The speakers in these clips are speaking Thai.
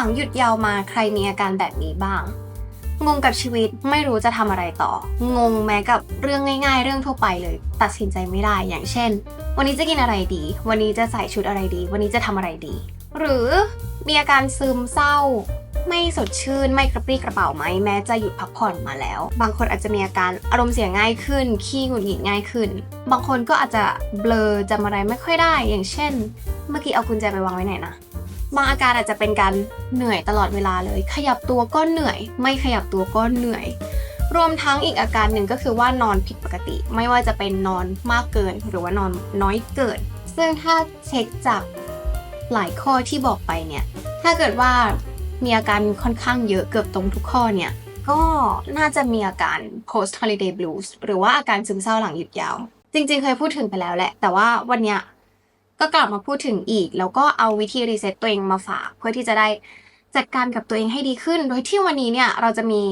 ลังหยุดยาวมาใครมีอาการแบบนี้บ้าง งงกับชีวิตไม่รู้จะทำอะไรต่อ งงแม้กับเรื่องง่าย ๆ เรื่องทั่วไปเลย ตัดสินใจไม่ได้อย่างเช่น วันนี้จะกินอะไรดี วันนี้จะใส่ชุดอะไรดี วันนี้จะทำอะไรดี หรือมีอาการซึมเศร้า ไม่สดชื่นไม่กระปรี้กระเป๋าไหมแม้จะหยุดพักผ่อนมาแล้ว บางคนอาจจะมีอาการอารมณ์เสียง่ายขึ้น ขี้หงุดหงิดง่ายขึ้น บางคนก็อาจจะเบลอจำอะไรไม่ค่อยได้ อย่างเช่น เมื่อกี้เอากุญแจไปวางไว้ไหนนะ บางอาการอาจจะเป็นการเหนื่อยตลอดเวลาเลย ขยับตัวก็เหนื่อย ไม่ขยับตัวก็เหนื่อย รวมทั้งอีกอาการหนึ่งก็คือว่านอนผิดปกติ ไม่ว่าจะเป็นนอนมากเกิน หรือว่านอนน้อยเกิน ซึ่งถ้าเช็คจากหลายข้อที่บอกไปเนี่ย ถ้าเกิดว่ามีอาการค่อนข้างเยอะเกือบตรงทุกข้อเนี่ย ก็น่าจะมีอาการ post holiday blues หรือว่าอาการซึมเศร้าหลังหยุดยาว จริงๆ เคยพูดถึงไปแล้วแหละ แต่ว่าวันเนี้ย ก็กลับมาพูดถึงอีก แล้วก็เอาวิธีรีเซ็ตตัวเองมาฝาก เพื่อที่จะได้จัดการกับตัวเองให้ดีขึ้น โดยที่วันนี้เนี่ยเราจะมี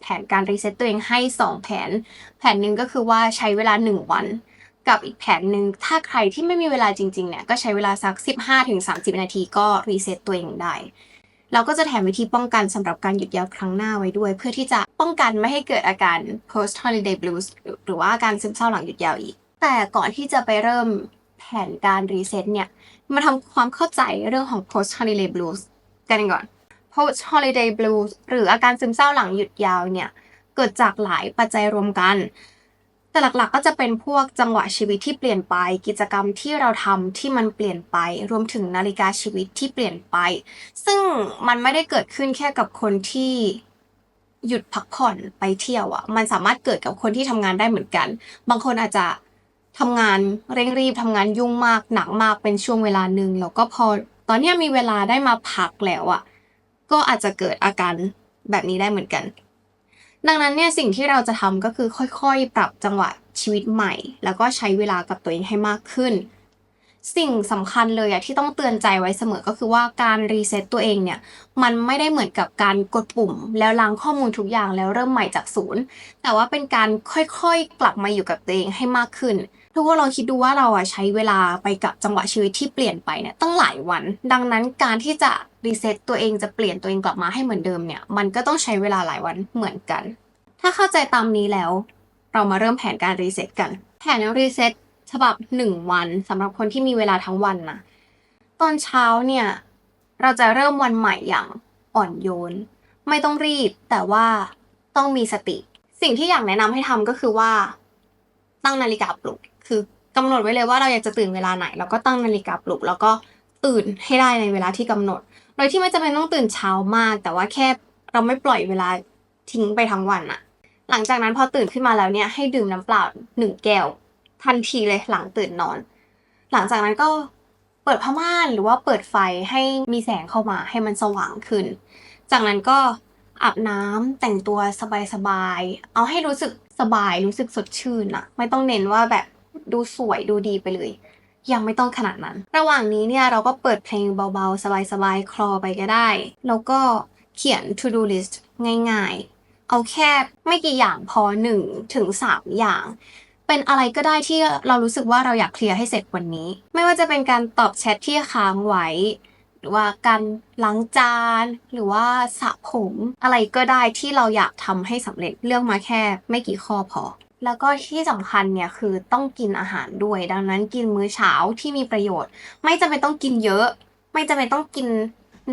แผนการรีเซ็ตตัวเองให้ 2 แผน แผนหนึ่งก็คือว่าใช้เวลา 1 วัน กับอีกแผนหนึ่งถ้าใครที่ไม่มีเวลาจริงๆเนี่ยก็ใช้เวลาสัก 15-30 นาทีก็รีเซ็ตตัวเองได้เราก็จะแถมวิธีป้องกันสำหรับการหยุดยาวครั้งหน้าไว้ด้วย เพื่อที่จะป้องกันไม่ให้เกิดอาการ post holiday blues หรือว่าอาการซึมเศร้าหลังหยุดยาวอีก แต่ก่อนที่จะไปเริ่ม นการรีเซ็ตเนี่ยมาทำความเข้าใจเรื่องของ post holiday blues กันก่อน post holiday blues หรืออาการซึมเศร้าหลังหยุดยาวเนี่ยเกิดจากหลายปัจจัยรวมกัน แต่หลักๆก็จะเป็นพวกจังหวะชีวิตที่เปลี่ยนไป กิจกรรมที่เราทำที่มันเปลี่ยนไป รวมถึงนาฬิกาชีวิตที่เปลี่ยนไป ซึ่งมันไม่ได้เกิดขึ้นแค่กับคนที่หยุดพักผ่อนไปเที่ยวอะมันสามารถเกิดกับคนที่ทำงานได้เหมือนกัน บางคนอาจจะ ทำงานเร่งรีบทำงานยุ่งมากหนักมากเป็นช่วงเวลาหนึ่งแล้วก็พอตอนนี้มีเวลาได้มาพักแล้วอะก็อาจจะเกิดอาการแบบนี้ได้เหมือนกัน ดังนั้นเนี่ยสิ่งที่เราจะทำก็คือค่อยๆ ปรับจังหวะชีวิตใหม่ แล้วก็ใช้เวลากับตัวเองให้มากขึ้น สิ่งสำคัญเลยอะที่ต้องเตือนใจไว้เสมอก็คือว่าการรีเซ็ตตัวเองเนี่ย มันไม่ได้เหมือนกับการกดปุ่ม แล้วล้างข้อมูลทุกอย่างแล้วเริ่มใหม่จากศูนย์ แต่ว่าเป็นการค่อยๆ กลับมาอยู่กับตัวเองให้มากขึ้นทุกคนลองคิดดูว่าเราอะใช้เวลาไปกับจังหวะชีวิตที่เปลี่ยนไปเนี่ยตั้งหลายวัน ดังนั้นการที่จะรีเซ็ตตัวเองจะเปลี่ยนตัวเองกลับมาให้เหมือนเดิมเนี่ย มันก็ต้องใช้เวลาหลายวันเหมือนกัน ถ้าเข้าใจตามนี้แล้ว เรามาเริ่มแผนการรีเซ็ตกัน แผนรีเซ็ต ฉบับหนึ่งวันสำหรับคนที่มีเวลาทั้งวันนะตอนเช้าเนี่ย เราจะเริ่มวันใหม่อย่างอ่อนโยน ไม่ต้องรีบแต่ว่าต้องมีสติ สิ่งที่อยากแนะนำให้ทำก็คือว่า ตั้งนาฬิกาปลุก คือกำหนดไว้เลยว่าเราอยากจะตื่นเวลาไหน แล้วก็ตั้งนาฬิกาปลุก แล้วก็ตื่นให้ได้ในเวลาที่กำหนด โดยที่ไม่จำเป็นต้องตื่นเช้ามาก แต่ว่าแค่เราไม่ปล่อยเวลาทิ้งไปทั้งวันอะหลังจากนั้นพอตื่นขึ้นมาแล้วเนี่ยให้ดื่มน้ำเปล่าหนึ่งแก้ว ทันทีเลยหลังตื่นนอน หลังจากนั้นก็เปิดผ้าม่านหรือว่าเปิดไฟให้มีแสงเข้ามาให้มันสว่างขึ้น จากนั้นก็อาบน้ำแต่งตัวสบายๆ เอาให้รู้สึกสบายรู้สึกสดชื่นอะไม่ต้องเน้นว่าแบบดูสวยดูดีไปเลย ยังไม่ต้องขนาดนั้น ระหว่างนี้เนี่ยเราก็เปิดเพลงเบาๆ สบายๆ คลอไปก็ได้ แล้วก็เขียน to do list ง่ายๆ เอาแค่ไม่กี่อย่างพอ1ถึง3อย่าง เป็นอะไรก็ได้ที่เรารู้สึกว่าเราอยากเคลียร์ให้เสร็จวันนี้ ไม่ว่าจะเป็นการตอบแชทที่ค้างไว้ หรือว่าการล้างจาน หรือว่าสระผม อะไรก็ได้ที่เราอยากทำให้สำเร็จเลือกมาแค่ไม่กี่ข้อพอแล้วก็ที่สำคัญเนี่ยคือต้องกินอาหารด้วย ดังนั้นกินมื้อเช้าที่มีประโยชน์ ไม่จำเป็นต้องกินเยอะ ไม่จำเป็นต้องกิน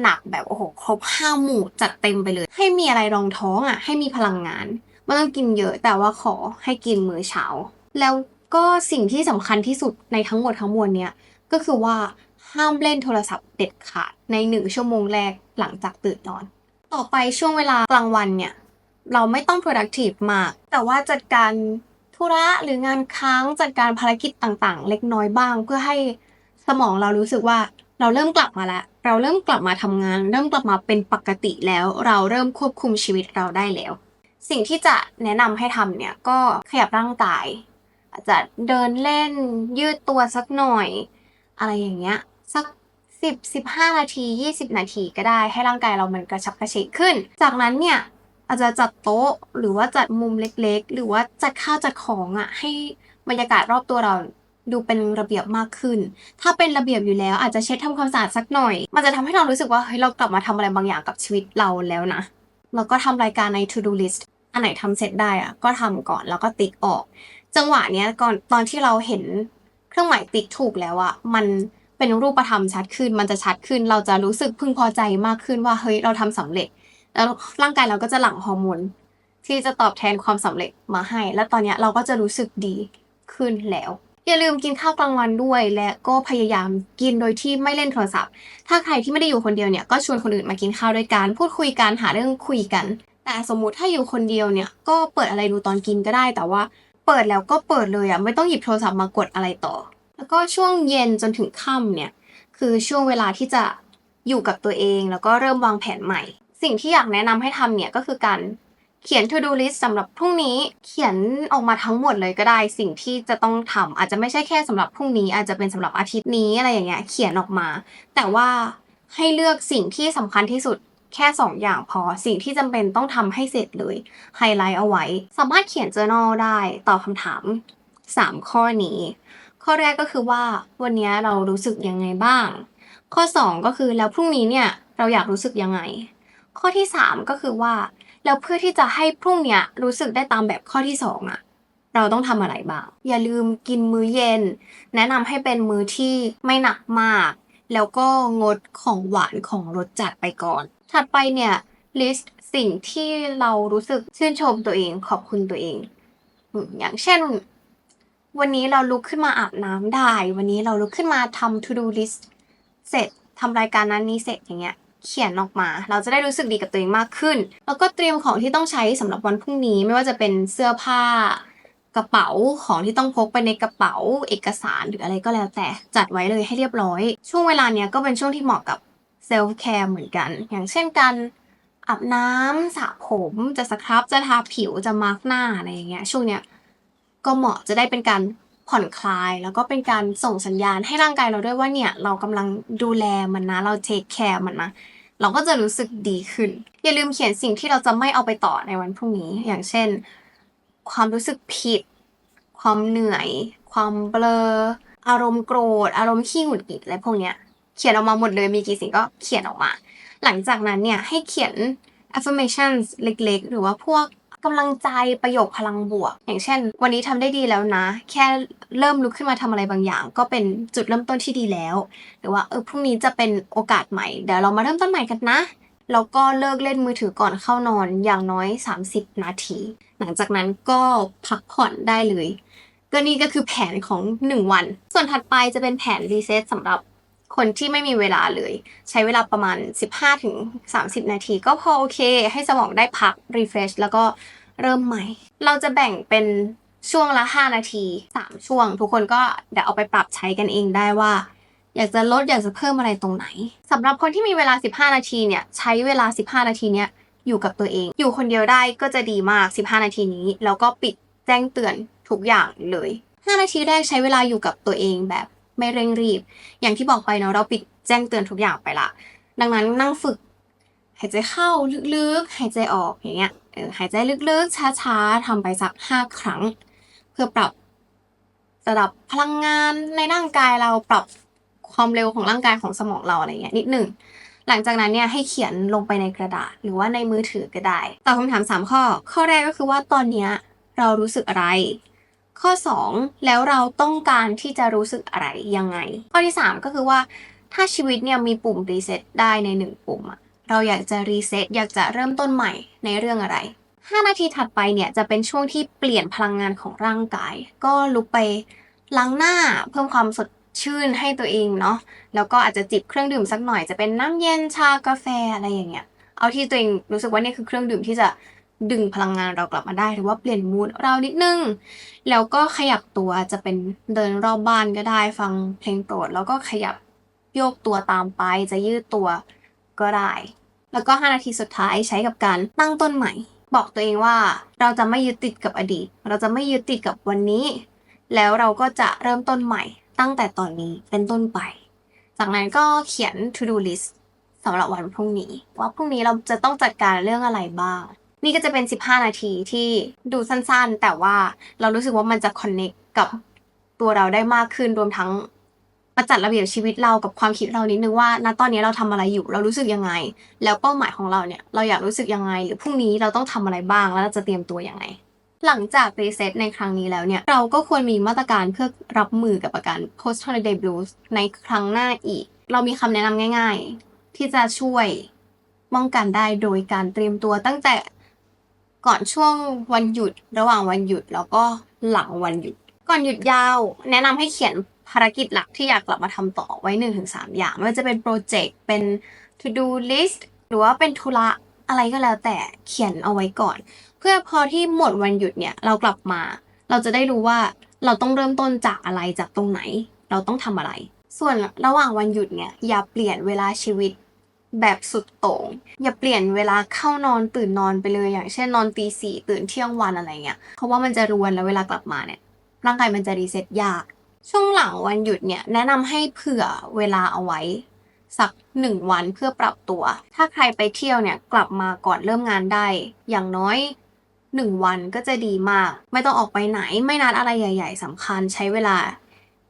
หนักแบบโอ้โหครบห้าหมู่จัดเต็มไปเลย ให้มีอะไรรองท้องอะ ให้มีพลังงานไม่ต้องกินเยอะแต่ว่าขอให้กินมื้อเช้า แล้วก็สิ่งที่สำคัญที่สุดในทั้งหมดทั้งมวลเนี่ยก็คือว่าห้ามเล่นโทรศัพท์เด็ดขาดในหนึ่งชั่วโมงแรกหลังจากตื่นนอน ต่อไปช่วงเวลากลางวันเนี่ยเราไม่ต้อง productive มาก แต่ว่าจัดการธุระหรืองานค้างจัดการภารกิจต่างๆ เล็กน้อยบ้าง เพื่อให้สมองเรารู้สึกว่าเราเริ่มกลับมาแล้ว เราเริ่มกลับมาทำงาน เริ่มกลับมาเป็นปกติแล้ว เราเริ่มควบคุมชีวิตเราได้แล้ว สิ่งที่จะแนะนำให้ทำเนี่ยก็ขยับร่างกาย อาจจะเดินเล่นยืดตัวสักหน่อย อะไรอย่างเงี้ย สัก10 15 นาที 20 นาทีก็ได้ให้ร่างกายเรามันกระชับกระเฉงขึ้น จากนั้นเนี่ยอาจจะจัดโต๊ะหรือว่าจัดมุมเล็กๆ หรือว่าจัดข้าวจัดของอะ่ะให้บรรยากาศรอบตัวเราดูเป็นระเบียบมากขึ้น ถ้าเป็นระเบียบอยู่แล้วอาจจะเช็ดทำความสะอาดสักหน่อย มันจะทำให้เรารู้สึกว่าเฮ้ยเรากลับมาทำอะไรบางอย่างกับชีวิตเราแล้วนะ แล้วก็ทำรายการใน to do list อันไหนทำเสร็จได้อะก็ทำก่อนแล้วก็ติ๊กออก จังหวะเนี้ยก่อนตอนที่เราเห็นเครื่องหมายติ๊กถูกแล้วอะมันเป็นรูปธรรมชัดขึ้น มันจะชัดขึ้น เราจะรู้สึกพึงพอใจมากขึ้นว่าเฮ้ยเราทำสำเร็จ แล้วร่างกายเราก็จะหลั่งฮอร์โมนที่จะตอบแทนความสำเร็จมาให้ และตอนเนี้ยเราก็จะรู้สึกดีขึ้นแล้ว อย่าลืมกินข้าวกลางวันด้วย และก็พยายามกินโดยที่ไม่เล่นโทรศัพท์ ถ้าใครที่ไม่ได้อยู่คนเดียวเนี่ยก็ชวนคนอื่นมากินข้าวด้วยกันพูดคุยกันหาเรื่องคุยกัน แต่สมมุติถ้าอยู่คนเดียวเนี่ยก็เปิดอะไรดูตอนกินก็ได้ แต่ว่า เปิดแล้วก็เปิดเลยอะไม่ต้องหยิบโทรศัพท์มากดอะไรต่อ แล้วก็ช่วงเย็นจนถึงค่ำเนี่ยคือช่วงเวลาที่จะอยู่กับตัวเอง แล้วก็เริ่มวางแผนใหม่ สิ่งที่อยากแนะนำให้ทำเนี่ยก็คือการเขียน to do list สำหรับพรุ่งนี้เขียนออกมาทั้งหมดเลยก็ได้ สิ่งที่จะต้องทำอาจจะไม่ใช่แค่สำหรับพรุ่งนี้ อาจจะเป็นสำหรับอาทิตย์นี้อะไรอย่างเงี้ยเขียนออกมา แต่ว่าให้เลือกสิ่งที่สำคัญที่สุด แค่ 2 อย่างพอสิ่งที่จำเป็นต้องทำให้เสร็จเลยไฮไลท์เอาไว้ สามารถเขียน journal ได้ตอบคำถาม 3 ข้อนี้ ข้อแรกก็คือว่าวันนี้เรารู้สึกยังไงบ้าง ข้อ 2 ก็คือแล้วพรุ่งนี้เนี่ยเราอยากรู้สึกยังไง ข้อที่ 3 ก็คือว่าแล้วเพื่อที่จะให้พรุ่งเนี้ยรู้สึกได้ตามแบบข้อที่ 2อะเราต้องทำอะไรบ้าง อย่าลืมกินมื้อเย็น แนะนำให้เป็นมื้อที่ไม่หนักมาก แล้วก็งดของหวานของรสจัดไปก่อน ถัดไปเนี่ย list สิ่งที่เรารู้สึกชื่นชมตัวเองขอบคุณตัวเองอย่างเช่น วันนี้เราลุกขึ้นมาอาบน้ำได้ วันนี้เราลุกขึ้นมาทำ to do list เสร็จทำรายการนั้นนี้เสร็จอย่างเงี้ยเขียนออกมา เราจะได้รู้สึกดีกับตัวเองมากขึ้น แล้วก็เตรียมของที่ต้องใช้สำหรับวันพรุ่งนี้ ไม่ว่าจะเป็นเสื้อผ้ากระเป๋าของที่ต้องพกไปในกระเป๋าเอกสารหรืออะไรก็แล้วแต่จัดไว้เลยให้เรียบร้อย ช่วงเวลาเนี้ยก็เป็นช่วงที่เหมาะกับ เซลฟ์แคร์เหมือนกัน อย่างเช่นการอาบน้ำสระผมจะสครับจะทาผิวจะมาร์กหน้าอะไรอย่างเงี้ยช่วงเนี้ยก็เหมาะจะได้เป็นการผ่อนคลาย แล้วก็เป็นการส่งสัญญาณให้ร่างกายเราด้วยว่าเนี่ยเรากำลังดูแลมันนะ เราเทคแคร์มันนะเราก็จะรู้สึกดีขึ้น อย่าลืมเขียนสิ่งที่เราจะไม่เอาไปต่อในวันพรุ่งนี้ อย่างเช่น ความรู้สึกผิด ความเหนื่อย ความเบลอ อารมณ์โกรธ อารมณ์ขี้หงุดหงิดอะไรพวกเนี้ย เขียนออกมาหมดเลยมีกี่สิ่งก็เขียนออกมา หลังจากนั้นเนี่ยให้เขียน affirmations เล็กๆ หรือว่าพวกกำลังใจประโยคพลังบวก อย่างเช่น วันนี้ทำได้ดีแล้วนะ แค่เริ่มลุกขึ้นมาทำอะไรบางอย่าง ก็เป็นจุดเริ่มต้นที่ดีแล้ว หรือว่าเออพรุ่งนี้จะเป็นโอกาสใหม่ เดี๋ยวเรามาเริ่มต้นใหม่กันนะ แล้วก็เลิกเล่นมือถือก่อนเข้านอนอย่างน้อย 30 นาที หลังจากนั้นก็พักผ่อนได้เลย ก็นี่ก็คือแผนของ 1 วัน ส่วนถัดไปจะเป็นแผนรีเซ็ตสำหรับ คนที่ไม่มีเวลาเลย ใช้เวลาประมาณ 15-30 นาที ก็พอโอเค ให้สมองได้พัก refresh แล้วก็เริ่มใหม่ เราจะแบ่งเป็นช่วงละ 5 นาที 3 ช่วง ทุกคนก็เดี๋ยวเอาไปปรับใช้กันเองได้ว่า อยากจะลดอยากจะเพิ่มอะไรตรงไหนสำหรับคนที่มีเวลา 15 นาทีเนี่ยใช้เวลา 15 นาทีเนี้ยอยู่กับตัวเอง อยู่คนเดียวได้ก็จะดีมาก 15 นาทีนี้ แล้วก็ปิดแจ้งเตือนทุกอย่างเลย 5 นาทีแรกใช้เวลาอยู่กับตัวเองแบบ ไม่เร่งรีบ อย่างที่บอกไปเนาะเราปิดแจ้งเตือนทุกอย่างไปละ ดังนั้นนั่งฝึก หายใจเข้าลึกๆ หายใจออกอย่างเงี้ยเออหายใจลึกๆ ช้าๆทำไปสัก5ครั้ง เพื่อปรับระดับพลังงานในร่างกายเราปรับความเร็วของร่างกายของสมองเราอะไรเงี้ยนิดหนึ่งหลังจากนั้นเนี่ยให้เขียนลงไปในกระดาษหรือว่าในมือถือก็ได้ตอบคำถาม 3 ข้อ ข้อแรกก็คือว่าตอนเนี้ยเรารู้สึกอะไร ข้อ 2 แล้วเราต้องการที่จะรู้สึกอะไรยังไง ข้อที่ 3 ก็คือว่าถ้าชีวิตเนี่ยมีปุ่มรีเซ็ตได้ในหนึ่งปุ่มอะเราอยากจะรีเซ็ตอยากจะเริ่มต้นใหม่ในเรื่องอะไร 5 นาทีถัดไปเนี่ยจะเป็นช่วงที่เปลี่ยนพลังงานของร่างกาย ก็ลุกไปล้างหน้าเพิ่มความสดชื่นให้ตัวเองเนาะแล้วก็อาจจะจิบเครื่องดื่มสักหน่อยจะเป็นน้ำเย็นชากาแฟอะไรอย่างเงี้ยเอาที่ตัวเองรู้สึกว่านี่คือเครื่องดื่มที่จะ ดึงพลังงานเรากลับมาได้ หรือว่าเปลี่ยนมูดเรานิดนึง แล้วก็ขยับตัวจะเป็นเดินรอบบ้านก็ได้ ฟังเพลงโปรด แล้วก็ขยับโยกตัวตามไป จะยืดตัวก็ได้ แล้วก็ 5 นาทีสุดท้ายใช้กับการตั้งต้นใหม่ บอกตัวเองว่าเราจะไม่ยึดติดกับอดีต เราจะไม่ยึดติดกับวันนี้ แล้วเราก็จะเริ่มต้นใหม่ ตั้งแต่ตอนนี้เป็นต้นไป จากนั้นก็เขียน to do list สำหรับวันพรุ่งนี้ ว่าพรุ่งนี้เราจะต้องจัดการเรื่องอะไรบ้าง นี่ก็จะเป็น 15 นาทีที่ดูสั้นๆ แต่ว่าเรารู้สึกว่ามันจะ connect กับตัวเราได้มากขึ้นรวมทั้งประจัดระเบียบชีวิตเรากับความคิดเรานิดนึงว่าณตอนนี้เราทำอะไรอยู่ เรารู้สึกยังไง แล้วเป้าหมายของเราเนี่ย เราอยากรู้สึกยังไง หรือพรุ่งนี้เราต้องทำอะไรบ้างแล้วเราจะเตรียมตัวยังไง หลังจากรีเซ็ตในครั้งนี้แล้วเนี่ย เราก็ควรมีมาตรการเพื่อรับมือกับอาการ post holiday blues ในครั้งหน้าอีก เรามีคำแนะนำง่าย ๆ ที่จะช่วยป้องกันได้โดยการเตรียมตัวตั้งแต่ ก่อนช่วงวันหยุดระหว่างวันหยุดแล้วก็หลังวันหยุด ก่อนหยุดยาว แนะนำให้เขียนภารกิจหลักที่อยากกลับมาทำต่อไว้ 1-3 อย่างไม่ว่าจะเป็นโปรเจกต์เป็น to do list หรือว่าเป็นธุระอะไรก็แล้วแต่เขียนเอาไว้ก่อน เพื่อพอที่หมดวันหยุดเนี่ยเรากลับมา เราจะได้รู้ว่าเราต้องเริ่มต้นจากอะไรจากตรงไหน เราต้องทำอะไร ส่วนระหว่างวันหยุดเนี่ยอย่าเปลี่ยนเวลาชีวิต แบบสุดโต่งอย่าเปลี่ยนเวลาเข้านอนตื่นนอนไปเลยอย่างเช่นนอนตีสี่ตื่นเที่ยงวันอะไรเงี้ยเพราะว่ามันจะรวนแล้วเวลากลับมาเนี่ยร่างกายมันจะรีเซ็ตยาก ช่วงหลังวันหยุดเนี่ยแนะนำให้เผื่อเวลาเอาไว้ สักหนึ่งวันเพื่อปรับตัว ถ้าใครไปเที่ยวเนี่ยกลับมาก่อนเริ่มงานได้ อย่างน้อยหนึ่งวันก็จะดีมาก ไม่ต้องออกไปไหนไม่นัดอะไรใหญ่ ๆสำคัญใช้เวลา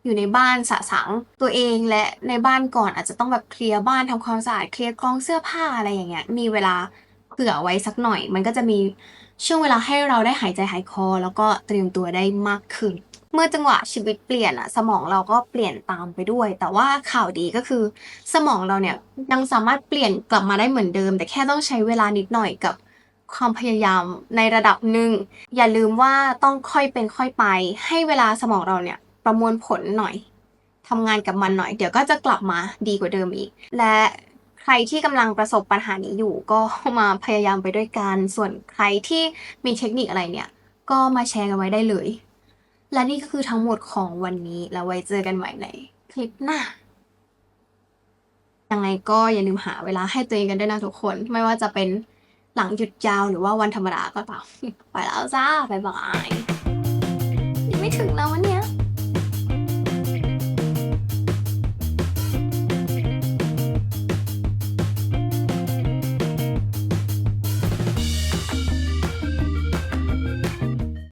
อยู่ในบ้านสะสังตัวเองและในบ้านก่อนอาจจะต้องแบบเคลียร์บ้านทำความสะอาดเคลียร์กองเสื้อผ้าอะไรอย่างเงี้ยมีเวลาเผื่อไว้สักหน่อย มันก็จะมีช่วงเวลาให้เราได้หายใจหายคอ แล้วก็เตรียมตัวได้มากขึ้น เมื่อจังหวะชีวิตเปลี่ยนอะสมองเราก็เปลี่ยนตามไปด้วย แต่ว่าข่าวดีก็คือ สมองเราเนี่ยยังสามารถเปลี่ยนกลับมาได้เหมือนเดิม แต่แค่ต้องใช้เวลานิดหน่อยกับความพยายามในระดับหนึ่งอย่าลืมว่าต้องค่อยเป็นค่อยไป ให้เวลาสมองเราเนี่ย ประมวลผลหน่อยทำงานกับมันหน่อย เดี๋ยวก็จะกลับมาดีกว่าเดิมอีก และใครที่กำลังประสบปัญหานี้อยู่ ก็มาพยายามไปด้วยกัน ส่วนใครที่มีเทคนิคอะไรเนี่ย ก็มาแชร์กันไว้ได้เลย และนี่ก็คือทั้งหมดของวันนี้ แล้วไว้เจอกันใหม่ในคลิปหน้ายังไงก็อย่าลืมหาเวลาให้ตัวเองกันด้วยนะทุกคน ไม่ว่าจะเป็นหลังหยุดยาวหรือว่าวันธรรมดาก็ตามไปแล้วจ้า บ๊ายบายยังไม่ถึงแล้ววันเนี้ย